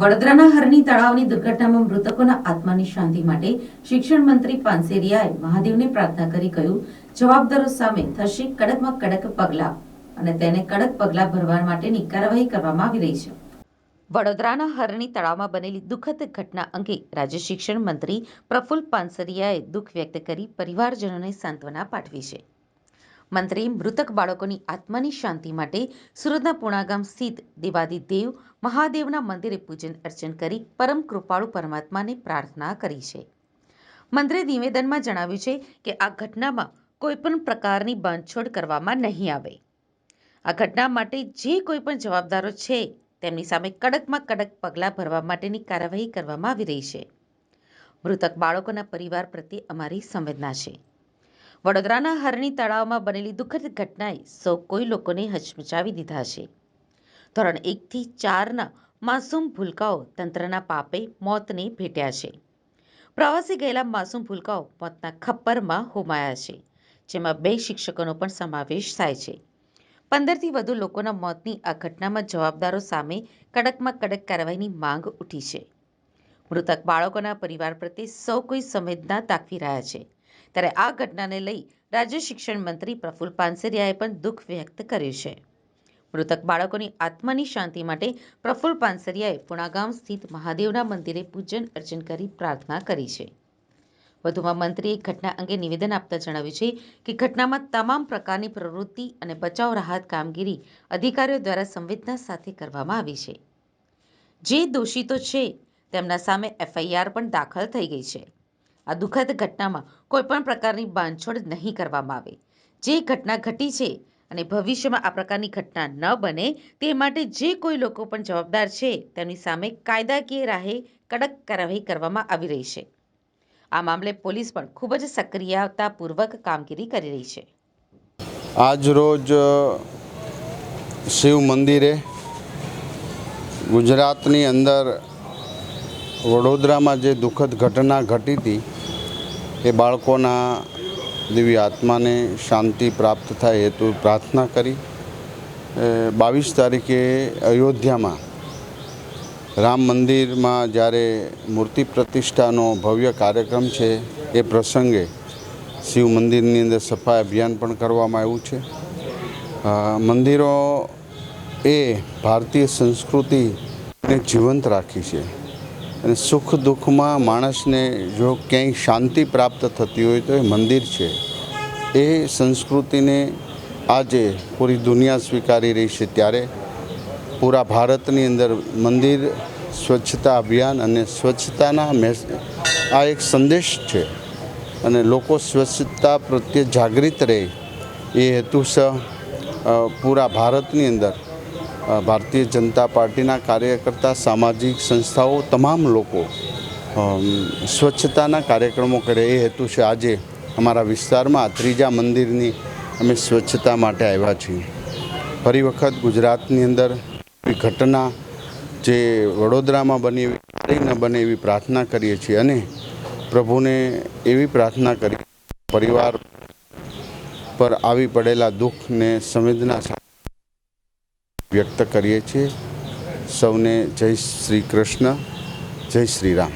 વડોદરાના હરની તળાવની દુર્ઘટનામાં મૃતકોના આત્માની શાંતિ માટે શિક્ષણ મંત્રી પાનસેરિયાએ મહાદેવને પ્રાર્થના કરી કહ્યું, જવાબદારો સામે થશે કડકમાં કડક પગલાં અને તેને કડક પગલાં ભરવા માટેની કાર્યવાહી કરવામાં આવી રહી છે. વડોદરાના હરણી તળાવમાં બનેલી દુઃખદ ઘટના અંગે રાજ્ય શિક્ષણ મંત્રી પ્રફુલ્લ પાનસરિયાએ દુઃખ વ્યક્ત કરી પરિવારજનોને સાંત્વના પાઠવી છે. મંત્રીએ મૃતક બાળકોની આત્માની શાંતિ માટે સુરતના પુણા ગામ સ્થિત દેવાદિદેવ મહાદેવના મંદિરે પૂજન અર્ચન કરી પરમ કૃપાળુ પરમાત્માને પ્રાર્થના કરી છે. મંત્રે નિવેદનમાં જણાવ્યું છે કે આ ઘટનામાં કોઈપણ પ્રકારની બાંધછોડ કરવામાં નહીં આવે. આ ઘટના માટે જે કોઈ પણ જવાબદારો છે, તેમની સામે કડકમાં કડક પગલાં ભરવા માટેની કાર્યવાહી કરવામાં આવી રહી છે. મૃતક બાળકોના પરિવાર પ્રત્યે અમારી સંવેદના છે. વડોદરાના હરણી તળાવમાં બનેલી દુઃખદ ઘટનાએ સૌ કોઈ લોકોને હચમચાવી દીધા છે. ધોરણ એકથી ચારના માસૂમ ભૂલકાઓ તંત્રના પાપે મોતને ભેટ્યા છે. પ્રવાસે ગયેલા માસૂમ ભૂલકાઓ મોતના ખપ્પરમાં હોમાયા છે, જેમાં બે શિક્ષકોનો પણ સમાવેશ થાય છે. પંદરથી વધુ લોકોના મોતની આ ઘટનામાં જવાબદારો સામે કડકમાં કડક કાર્યવાહીની માંગ ઉઠી છે. મૃતક બાળકોના પરિવાર પ્રત્યે સૌ કોઈ સંવેદના દાખવી રહ્યા છે. ત્યારે આ ઘટનાને લઈ રાજ્ય શિક્ષણ મંત્રી પ્રફુલ પાનસરિયાએ પણ દુઃખ વ્યક્ત કર્યું છે. મૃતક બાળકોની આત્માની શાંતિ માટે પ્રફુલ્લ પાનસરિયાએ પુણાગામ સ્થિત મહાદેવના મંદિરે પૂજન અર્ચન કરી પ્રાર્થના કરી છે. વધુમાં મંત્રીએ ઘટના અંગે નિવેદન આપતા જણાવ્યું છે કે ઘટનામાં તમામ પ્રકારની પ્રવૃત્તિ અને બચાવ રાહત કામગીરી અધિકારીઓ દ્વારા સંવેદના સાથે કરવામાં આવી છે. જે દોષિતો છે, તેમના સામે એફઆઈઆર પણ દાખલ થઈ ગઈ છે. આ દુઃખદ ઘટનામાં કોઈપણ પ્રકારની બાંધછોડ નહીં કરવામાં આવે. જે ઘટના ઘટી છે અને ભવિષ્યમાં આ પ્રકારની ઘટના ન બને તે માટે જે કોઈ લોકો પણ જવાબદાર છે તેમની સામે કાયદાકીય રાહે કડક કાર્યવાહી કરવામાં આવી રહી છે. આ મામલે પોલીસ પણ ખૂબ જ સક્રિયતાપૂર્વક કામગીરી કરી રહી છે. આજ રોજ શિવ મંદિરે ગુજરાતની અંદર વડોદરામાં જે દુઃખદ ઘટના ઘટી હતી એ બાળકોના દિવ્ય આત્માને શાંતિ પ્રાપ્ત થાય હેતુ પ્રાર્થના કરી. બાવીસ તારીખે અયોધ્યામાં રામ મંદિરમાં જ્યારે મૂર્તિ પ્રતિષ્ઠાનો ભવ્ય કાર્યક્રમ છે એ પ્રસંગે શિવ મંદિરની અંદર સફાઈ અભિયાન પણ કરવામાં આવ્યું છે. મંદિરો એ ભારતીય સંસ્કૃતિને જીવંત રાખી છે. અને સુખ દુઃખમાં માણસને જો ક્યાંય શાંતિ પ્રાપ્ત થતી હોય તો એ મંદિર છે. એ સંસ્કૃતિને આજે પૂરી દુનિયા સ્વીકારી રહી છે ત્યારે પૂરા ભારતની અંદર મંદિર, સ્વચ્છતા અભિયાન અને સ્વચ્છતાના મેસ, આ એક સંદેશ છે. અને લોકો સ્વચ્છતા પ્રત્યે જાગૃત રહે. એ હેતુસર પૂરા ભારતની અંદર ભારતીય જનતા પાર્ટીના કાર્યકર્તા, સામાજિક સંસ્થાઓ, તમામ લોકો સ્વચ્છતાના કાર્યક્રમો કરે એ હેતુ છે. આજે અમારા વિસ્તારમાં ત્રીજા મંદિરની અમે સ્વચ્છતા માટે આવ્યા છીએ. ફરી વખત ગુજરાતની અંદર ઘટના જે વડોદરામાં બની એવી ક્યારેય ન બને એવી પ્રાર્થના કરીએ છીએ અને પ્રભુને એવી પ્રાર્થના કરી, પરિવાર પર આવી પડેલા દુઃખને સંવેદના સાથે વ્યક્ત કરીએ છીએ. સૌને જય શ્રી કૃષ્ણ જય શ્રી રામ.